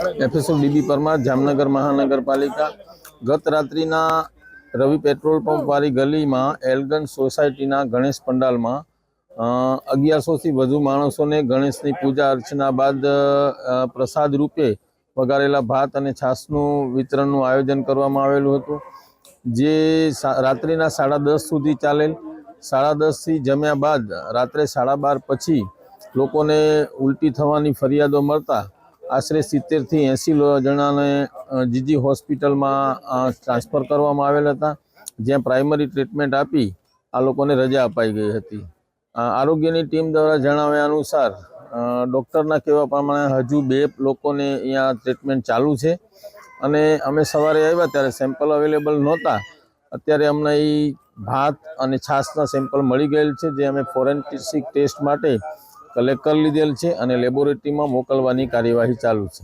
FSL dB Parmar, Jamnagar મહાનગરપાલિકા. ગત રાત્રિના રવિ પેટ્રોલ પંપ વાળી ગલીમાં એલગન સોસાયટીના ગણેશ પંડાલમાં અગિયારસોથી વધુ માણસોને ગણેશની પૂજા અર્ચના બાદ પ્રસાદ રૂપે વઘારેલા ભાત અને છાસનું વિતરણનું આયોજન કરવામાં આવેલું હતું. જે રાત્રિના સાડા દસ સુધી ચાલેલ. સાડા દસથી જમ્યા બાદ રાત્રે સાડા બાર પછી લોકોને ઉલટી થવાની ફરિયાદો મળતા આશરે સિત્તેરથી એંસી જણાને જીજી હોસ્પિટલમાં ટ્રાન્સફર કરવામાં આવેલ હતા. જ્યાં પ્રાઇમરી ટ્રીટમેન્ટ આપી આ લોકોને રજા અપાઈ ગઈ હતી. આરોગ્યની ટીમ દ્વારા જણાવ્યા અનુસાર ડૉક્ટરના કહેવા પ્રમાણે હજુ બે લોકોને અહીંયા ટ્રીટમેન્ટ ચાલુ છે. અને અમે સવારે આવ્યા ત્યારે સેમ્પલ અવેલેબલ નહોતા. અત્યારે અમને એ ભાત અને છાશના સેમ્પલ મળી ગયેલ છે, જે અમે ફોરેન્સિક ટેસ્ટ માટે કલેક્ટ કરી લીધેલ છે અને લેબોરેટરીમાં મોકલવાની કાર્યવાહી ચાલુ છે.